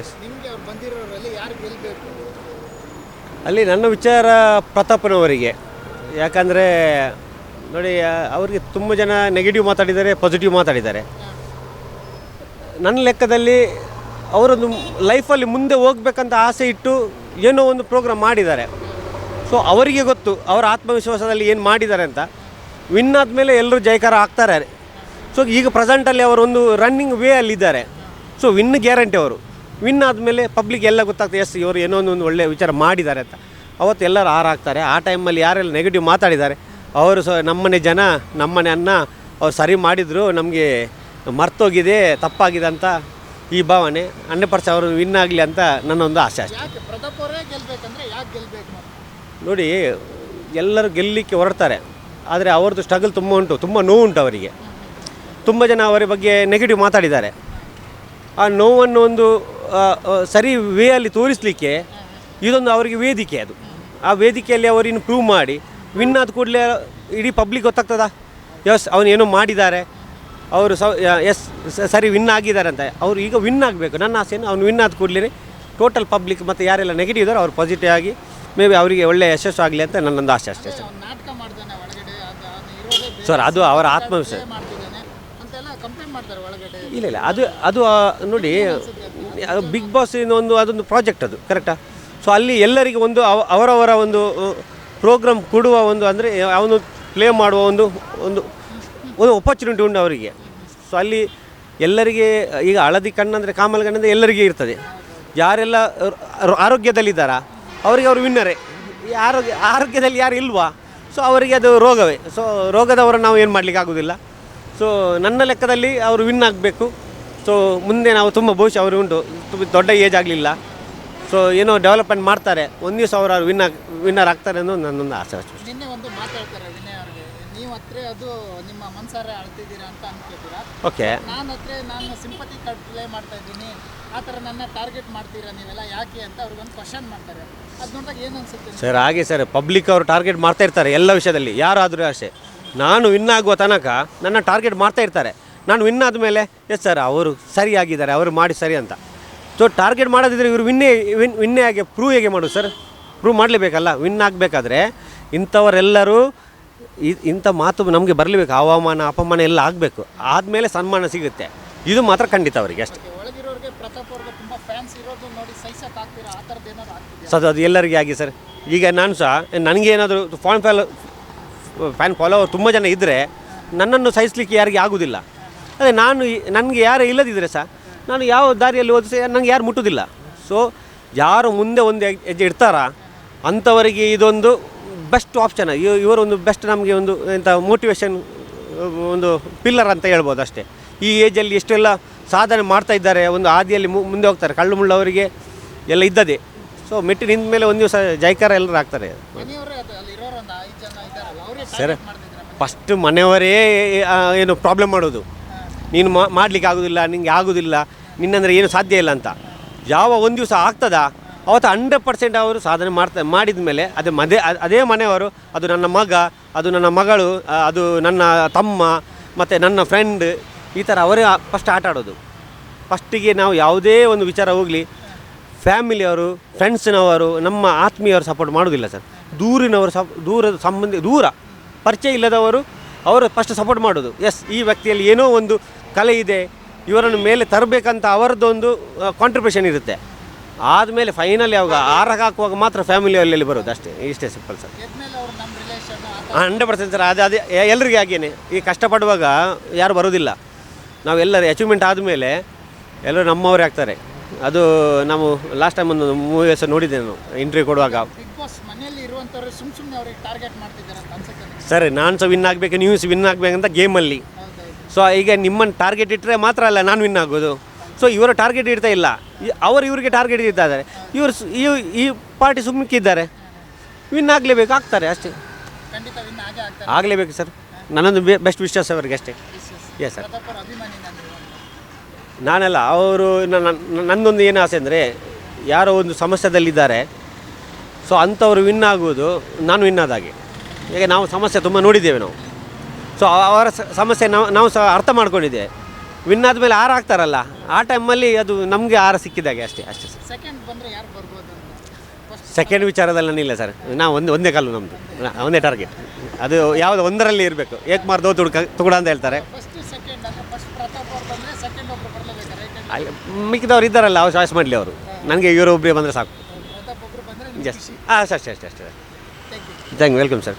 S ನಿಮಗೆ ಅವ್ರು ಬಂದಿರೋರಲ್ಲಿ ಯಾರು ಗೆಲ್ಲಬೇಕು ಅಲ್ಲಿ ನನ್ನ ವಿಚಾರ ಪ್ರತಾಪನವರಿಗೆ. ಯಾಕಂದರೆ ನೋಡಿ ಅವರಿಗೆ ತುಂಬ ಜನ ನೆಗೆಟಿವ್ ಮಾತಾಡಿದ್ದಾರೆ ಪಾಸಿಟಿವ್ ಮಾತಾಡಿದ್ದಾರೆ. ನನ್ನ ಲೆಕ್ಕದಲ್ಲಿ ಅವರೊಂದು ಲೈಫಲ್ಲಿ ಮುಂದೆ ಹೋಗ್ಬೇಕಂತ ಆಸೆ ಇಟ್ಟು ಏನೋ ಒಂದು ಪ್ರೋಗ್ರಾಮ್ ಮಾಡಿದ್ದಾರೆ. ಸೊ ಅವರಿಗೆ ಗೊತ್ತು ಅವರ ಆತ್ಮವಿಶ್ವಾಸದಲ್ಲಿ ಏನು ಮಾಡಿದ್ದಾರೆ ಅಂತ. ವಿನ್ ಆದಮೇಲೆ ಎಲ್ಲರೂ ಜಯಕಾರ ಆಗ್ತಾರೆ. ಸೊ ಈಗ ಪ್ರೆಸೆಂಟಲ್ಲಿ ಅವರೊಂದು ರನ್ನಿಂಗ್ ವೇ ಅಲ್ಲಿದ್ದಾರೆ. ಸೊ ವಿನ್ ಗ್ಯಾರಂಟಿ ಅವರು. ವಿನ್ ಆದಮೇಲೆ ಪಬ್ಲಿಕ್ ಎಲ್ಲ ಗೊತ್ತಾಗ್ತದೆ ಎಸ್ ಇವರು ಏನೋ ಒಂದು ಒಳ್ಳೆ ಒಳ್ಳೆಯ ವಿಚಾರ ಮಾಡಿದ್ದಾರೆ ಅಂತ. ಅವತ್ತು ಎಲ್ಲರೂ ಹಾರಾಗ್ತಾರೆ. ಆ ಟೈಮಲ್ಲಿ ಯಾರೆಲ್ಲ ನೆಗೆಟಿವ್ ಮಾತಾಡಿದ್ದಾರೆ? ಅವರು ಸಹ ನಮ್ಮನೆ ಜನ ನಮ್ಮನೆ ಅನ್ನ ಅವ್ರು ಸರಿ ಮಾಡಿದರು ನಮಗೆ ಮರ್ತೋಗಿದೆ ತಪ್ಪಾಗಿದೆ ಅಂತ ಈ ಭಾವನೆ. ಹಂಡ್ರೆಡ್ ಪರ್ಸೆಂಟ್ ಅವರು ವಿನ್ ಆಗಲಿ ಅಂತ ನನ್ನೊಂದು ಆಸೆ ಅಷ್ಟೆ. ನೋಡಿ ಎಲ್ಲರೂ ಗೆಲ್ಲಲಿಕ್ಕೆ ಹೊರಡ್ತಾರೆ. ಆದರೆ ಅವ್ರದ್ದು ಸ್ಟ್ರಗಲ್ ತುಂಬ ಉಂಟು ತುಂಬ ನೋವು ಉಂಟು ಅವರಿಗೆ. ತುಂಬ ಜನ ಅವರ ಬಗ್ಗೆ ನೆಗೆಟಿವ್ ಮಾತಾಡಿದ್ದಾರೆ. ಆ ನೋವನ್ನು ಒಂದು ಸರಿ ವೇ ಅಲ್ಲಿ ತೋರಿಸಲಿಕ್ಕೆ ಇದೊಂದು ಅವರಿಗೆ ವೇದಿಕೆ ಅದು. ಆ ವೇದಿಕೆಯಲ್ಲಿ ಅವರಿನ್ನು ಪ್ರೂವ್ ಮಾಡಿ. ವಿನ್ ಆದ ಕೂಡಲೇ ಇಡೀ ಪಬ್ಲಿಕ್ ಗೊತ್ತಾಗ್ತದ? ಎಸ್ ಅವನು ಏನೋ ಮಾಡಿದ್ದಾರೆ. ಅವರು ಸ ಎಸ್ ಸರಿ ವಿನ್ ಆಗಿದ್ದಾರೆ ಅಂತ. ಅವರು ಈಗ ವಿನ್ ಆಗಬೇಕು. ನನ್ನ ಆಸೆಯನ್ನು ಅವನು ವಿನ್ ಆದ ಕೂಡಲೇ ಟೋಟಲ್ ಪಬ್ಲಿಕ್ ಮತ್ತು ಯಾರೆಲ್ಲ ನೆಗೆಟಿವ್ ಇದ್ದಾರೆ ಅವ್ರು ಪಾಸಿಟಿವ್ ಆಗಿ ಮೇ ಬಿ ಅವರಿಗೆ ಒಳ್ಳೆಯ ಯಶಸ್ಸು ಆಗಲಿ ಅಂತ ನನ್ನೊಂದು ಆಸೆ ಅಷ್ಟೇ ಸರ್. ಸರ್ ಅದು ಅವರ ಆತ್ಮವಿಶ್ವಾಸ. ಇಲ್ಲ ಇಲ್ಲ ಅದು ಅದು ಆ, ಬಿಗ್ ಬಾಸ್ ಒಂದು ಅದೊಂದು ಪ್ರಾಜೆಕ್ಟ್ ಅದು ಕರೆಕ್ಟಾ ಸೊ ಅಲ್ಲಿ ಎಲ್ಲರಿಗೆ ಒಂದು ಅವರವರ ಒಂದು ಪ್ರೋಗ್ರಾಮ್ ಕೊಡುವ ಒಂದು ಅಂದರೆ, ಅವನು ಪ್ಲೇ ಮಾಡುವ ಒಂದು ಒಂದು ಒಂದು ಒಪರ್ಚುನಿಟಿ ಉಂಟು ಅವರಿಗೆ. ಸೊ ಅಲ್ಲಿ ಎಲ್ಲರಿಗೆ, ಈಗ ಹಳದಿ ಕಣ್ಣಂದರೆ ಕಾಮಲ್ ಕಣ್ಣಂದರೆ ಎಲ್ಲರಿಗೆ ಇರ್ತದೆ. ಯಾರೆಲ್ಲ ಆರೋಗ್ಯದಲ್ಲಿದ್ದಾರಾ, ಅವರಿಗೆ ಅವರು ವಿನ್ನರೇ ಆರೋಗ್ಯ, ಆರೋಗ್ಯದಲ್ಲಿ ಯಾರು ಇಲ್ವಾ ಸೊ ಅವರಿಗೆ ಅದು ರೋಗವೇ. ಸೊ ರೋಗದವರು ನಾವು ಏನು ಮಾಡಲಿಕ್ಕೆ ಆಗೋದಿಲ್ಲ. ಸೊ ನನ್ನ ಲೆಕ್ಕದಲ್ಲಿ ಅವರು ವಿನ್ ಆಗಬೇಕು. ಸೊ ಮುಂದೆ ನಾವು ತುಂಬ ಭವಿಷ್ಯ ಅವರು ಉಂಟು. ತುಂಬ ದೊಡ್ಡ ಏಜ್ ಆಗಲಿಲ್ಲ. ಸೊ ಏನೋ ಡೆವಲಪ್ಮೆಂಟ್ ಮಾಡ್ತಾರೆ. ಒಂದು ದಿವಸ ಅವರು ಅವ್ರು ವಿನ್ನರ್ ವಿನ್ನರ್ ಆಗ್ತಾರೆ ಅನ್ನೋ ನನ್ನೊಂದು ಆಸೆ ಅಷ್ಟೇ. ನಿನ್ನೆ ಒಂದು ಮಾತಾಡ್ತಾರೆ ವಿನಯ್ ಅವ್ರಿಗೆ. ನೀವು ಹತ್ರ ಅದು ನಿಮ್ಮ ಮನಸಾರೆ ಅಳ್ತಿದ್ದೀರಾ ಅಂತ ಅನ್ಕೋತೀರಾ? ಓಕೆ ನಾನು ಹತ್ರ ನಾನು ಸಿಂಪತಿ ಕಾರ್ಡ್ ಪ್ಲೇ ಮಾಡ್ತಾ ಇದ್ದೀನಿ. ಆ ಥರ ನನ್ನ ಟಾರ್ಗೆಟ್ ಮಾಡ್ತೀರಾ ನೀವೆಲ್ಲ? ಯಾಕೆ? ಅಂತ ಅವ್ರಿಗೊಂದು ಕ್ವಶನ್ ಮಾಡ್ತಾರೆ. ಅದು ನೋಡಿದಾಗ ಏನು ಅನ್ಸುತ್ತೆ ಸರ್ ಹಾಗೆ ಸರ್. ಪಬ್ಲಿಕ್ ಅವರು ಟಾರ್ಗೆಟ್ ಮಾಡ್ತಾ ಇರ್ತಾರೆ ಎಲ್ಲ ವಿಷಯದಲ್ಲಿ. ಯಾರಾದರೂ ಅಷ್ಟೇ. ನಾನು ವಿನ್ ಆಗುವ ತನಕ ನನ್ನ ಟಾರ್ಗೆಟ್ ಮಾಡ್ತಾ ಇರ್ತಾರೆ. ನಾನು ವಿನ್ ಆದಮೇಲೆ ಎಸ್ ಸರ್ ಅವರು ಸರಿಯಾಗಿದ್ದಾರೆ ಅವರು ಮಾಡಿ ಸರಿ ಅಂತ. ಸೊ ಟಾರ್ಗೆಟ್ ಮಾಡೋದಿದ್ರೆ ಇವರು ವಿನ್ನೇ ವಿನ್ ವಿನ್ನೇ ಆಗಿ ಪ್ರೂವ್ ಹೇಗೆ ಮಾಡೋದು ಸರ್ ಪ್ರೂವ್ ಮಾಡಲೇಬೇಕಲ್ಲ ವಿನ್ ಆಗಬೇಕಾದ್ರೆ ಇಂಥವರೆಲ್ಲರೂ ಇಂಥ ಮಾತು ನಮಗೆ ಬರಲೇಬೇಕು ಹವಾಮಾನ ಅಪಮಾನ ಎಲ್ಲ ಆಗಬೇಕು. ಆದಮೇಲೆ ಸನ್ಮಾನ ಸಿಗುತ್ತೆ. ಇದು ಮಾತ್ರ ಖಂಡಿತ ಅವರಿಗೆ ಅಷ್ಟೇ. ಸರ್ ಅದು ಎಲ್ಲರಿಗೆ ಆಗಿ ಸರ್ ಈಗ ನಾನು ಸಹ ನನಗೇನಾದರೂ ಫಾನ್ ಫಾಲೋ ಫ್ಯಾನ್ ಫಾಲೋವರ್ ತುಂಬ ಜನ ಇದ್ದರೆ ನನ್ನನ್ನು ಸಹಿಸ್ಲಿಕ್ಕೆ ಯಾರಿಗೆ ಆಗೋದಿಲ್ಲ. ಅದೇ ನಾನು ನನಗೆ ಯಾರು ಇಲ್ಲದಿದ್ದರೆ ಸಹ ನಾನು ಯಾವ ದಾರಿಯಲ್ಲಿ ಓದಿಸಿ ನನಗೆ ಯಾರು ಮುಟ್ಟುವುದಿಲ್ಲ ಸೊ ಯಾರು ಮುಂದೆ ಒಂದು ಹೆಜ್- ಹೆಜ್ಜೆ ಇಡ್ತಾರಾ ಅಂಥವರಿಗೆ ಇದೊಂದು ಬೆಸ್ಟ್ ಆಪ್ಷನ್ ಇವರೊಂದು ಬೆಸ್ಟ್ ನಮಗೆ ಒಂದು ಎಂಥ ಮೋಟಿವೇಶನ್ ಒಂದು ಪಿಲ್ಲರ್ ಅಂತ ಹೇಳ್ಬೋದು ಅಷ್ಟೇ. ಈ ಏಜಲ್ಲಿ ಎಷ್ಟೆಲ್ಲ ಸಾಧನೆ ಮಾಡ್ತಾ ಇದ್ದಾರೆ ಒಂದು ಹಾದಿಯಲ್ಲಿ ಮು- ಮುಂದೆ ಹೋಗ್ತಾರೆ. ಕಳ್ಳು ಮುಳ್ಳವರಿಗೆ ಎಲ್ಲ ಇದ್ದದೆ ಸೊ ಮೆಟ್ಟಿ ನಿಂತ ಮೇಲೆ ಒಂದು ದಿವಸ ಜೈಕಾರ ಎಲ್ಲರೂ ಆಗ್ತಾರೆ. ಒಂದು ಸರ್ ಫಸ್ಟ್ ಮನೆಯವರೇ ಏನು ಪ್ರಾಬ್ಲಮ್ ಮಾಡೋದು. ನೀನು ಮಾಡಲಿಕ್ಕೆ ಆಗೋದಿಲ್ಲ ನಿನಗೆ ಆಗೋದಿಲ್ಲ, ನಿನ್ನಂದರೆ ಏನು ಸಾಧ್ಯ ಇಲ್ಲ ಅಂತ. ಯಾವ ಒಂದು ದಿವಸ ಆಗ್ತದಾ? ಅವತ್ತು ಹಂಡ್ರೆಡ್ ಪರ್ಸೆಂಟ್ ಅವರು ಸಾಧನೆ ಮಾಡ್ತಾ, ಮಾಡಿದ ಮೇಲೆ ಅದೇ ಮದೆ ಅದೇ ಮನೆಯವರು, ಅದು ನನ್ನ ಮಗ, ಅದು ನನ್ನ ಮಗಳು ಅದು ನನ್ನ ತಮ್ಮ, ಮತ್ತು ನನ್ನ ಫ್ರೆಂಡ್ ಈ ಥರ ಅವರೇ ಫಸ್ಟ್ ಆಟ ಆಡೋದು. ಫಸ್ಟಿಗೆ ನಾವು ಯಾವುದೇ ಒಂದು ವಿಚಾರ ಹೋಗಲಿ ಫ್ಯಾಮಿಲಿಯವರು ಫ್ರೆಂಡ್ಸ್ನವರು ನಮ್ಮ ಆತ್ಮೀಯವರು ಸಪೋರ್ಟ್ ಮಾಡೋದಿಲ್ಲ ಸರ್. ದೂರಿನವರು ಸಪ್, ದೂರದ ಸಂಬಂಧಿ, ದೂರ, ಪರಿಚಯ ಇಲ್ಲದವರು, ಅವರು ಫಸ್ಟ್ ಸಪೋರ್ಟ್ ಮಾಡೋದು. ಎಸ್ ಈ ವ್ಯಕ್ತಿಯಲ್ಲಿ ಏನೋ ಒಂದು ಕಲೆ ಇದೆ ಇವರನ್ನು ಮೇಲೆ ತರಬೇಕಂತ ಅವರದ್ದೊಂದು ಕಾಂಟ್ರಿಬ್ಯೂಷನ್ ಇರುತ್ತೆ. ಆದಮೇಲೆ ಫೈನಲ್ ಯಾವಾಗ ಆರಕ್ಕೆ ಹಾಕುವಾಗ ಮಾತ್ರ ಫ್ಯಾಮಿಲಿ ಅಲ್ಲಿ ಬರೋದು ಅಷ್ಟೇ ಇಷ್ಟೇ simple sir. Hundred percent sir ಅದು ಅದೇ ಎಲ್ಲರಿಗೆ ಹಾಗೇನೆ. ಈ ಕಷ್ಟಪಡುವಾಗ ಯಾರು ಬರೋದಿಲ್ಲ. ನಾವೆಲ್ಲರೂ ಅಚೀವ್ಮೆಂಟ್ ಆದಮೇಲೆ ಎಲ್ಲರೂ ನಮ್ಮವರೇ ಆಗ್ತಾರೆ. ಅದು ನಾವು ಲಾಸ್ಟ್ ಟೈಮ್ ಒಂದು ಮೂವೀಸ್ ನೋಡಿದ್ದೆ ನಾನು ಇಂಟ್ರಿವ್ಯೂ ಕೊಡುವಾಗ. ಸರ್ ನಾನು ಸಹ ವಿನ್ ಆಗಬೇಕು ನೀವು ಸಹ ವಿನ್ ಆಗಬೇಕಂತ ಗೇಮಲ್ಲಿ ಸೊ ಈಗ ನಿಮ್ಮನ್ನು ಟಾರ್ಗೆಟ್ ಇಟ್ಟರೆ ಮಾತ್ರ ಅಲ್ಲ ನಾನು ವಿನ್ ಆಗೋದು. ಸೊ ಇವರು ಟಾರ್ಗೆಟ್ ಇಡ್ತಾ ಇಲ್ಲ. ಅವರು ಇವರಿಗೆ ಟಾರ್ಗೆಟ್ ಇಡ್ತಾ ಇದ್ದಾರೆ. ಇವರು ಈ ಈ ಪಾರ್ಟಿ ಸುಮ್ಮಕ್ಕಿದ್ದಾರೆ ವಿನ್ ಆಗಲೇಬೇಕು ಆಗ್ತಾರೆ ಅಷ್ಟೇ. ಆಗಲೇಬೇಕು ಸರ್. ನನ್ನೊಂದು ಬೆಸ್ಟ್ ವಿಶ್ವಾಸ ಅವರಿಗೆ ಅಷ್ಟೇ. ಎಸ್ ಸರ್ ನಾನಲ್ಲ ಅವರು ನನ್ನೊಂದು ಏನು ಆಸೆ ಅಂದರೆ ಯಾರೋ ಒಂದು ಸಮಸ್ಯೆದಲ್ಲಿದ್ದಾರೆ. ಸೊ ಅಂಥವ್ರು ವಿನ್ ಆಗುವುದು ನಾನು ವಿನ್ ಆದಾಗೆ ಈಗ ನಾವು ಸಮಸ್ಯೆ ತುಂಬ ನೋಡಿದ್ದೇವೆ ನಾವು. ಸೊ ಅವರ ಸಮಸ್ಯೆ ನಾವು ನಾವು ಸಹ ಅರ್ಥ ಮಾಡ್ಕೊಂಡಿದ್ದೇವೆ. ವಿನ್ ಆದಮೇಲೆ ಆರು ಆಗ್ತಾರಲ್ಲ ಆ ಟೈಮಲ್ಲಿ ಅದು ನಮಗೆ ಆರು ಸಿಕ್ಕಿದಾಗೆ ಅಷ್ಟೇ ಅಷ್ಟೇ ಸರ್. ಸೆಕೆಂಡ್ ವಿಚಾರದಲ್ಲಿ ನಾನಿಲ್ಲ ಸರ್. ನಾವು ಒಂದು ಒಂದೇ ಕಾಲು ನಮ್ಮದು ಒಂದೇ ಟಾರ್ಗೆಟ್ ಅದು ಯಾವುದು ಒಂದರಲ್ಲಿ ಇರಬೇಕು. ಏಕ್ ಮಾರ್ ದೋ ತುಡ್ಕ ತುಗುಡ ಅಂತ ಹೇಳ್ತಾರೆ. ಅಲ್ಲಿ ಮಿಕ್ಕಿದವ್ರು ಇದ್ದಾರಲ್ಲ ಅವ್ರು ಚಾಯ್ಸ್ ಮಾಡಲಿ ಅವರು. ನನಗೆ ಇವರೊಬ್ಬರೇ ಬಂದರೆ ಸಾಕು. ಜಸ್ಟ್ ಹಾಂ ಅಷ್ಟೇ ಅಷ್ಟೇ ಅಷ್ಟೇ. ಅಷ್ಟೇ thank you welcome sir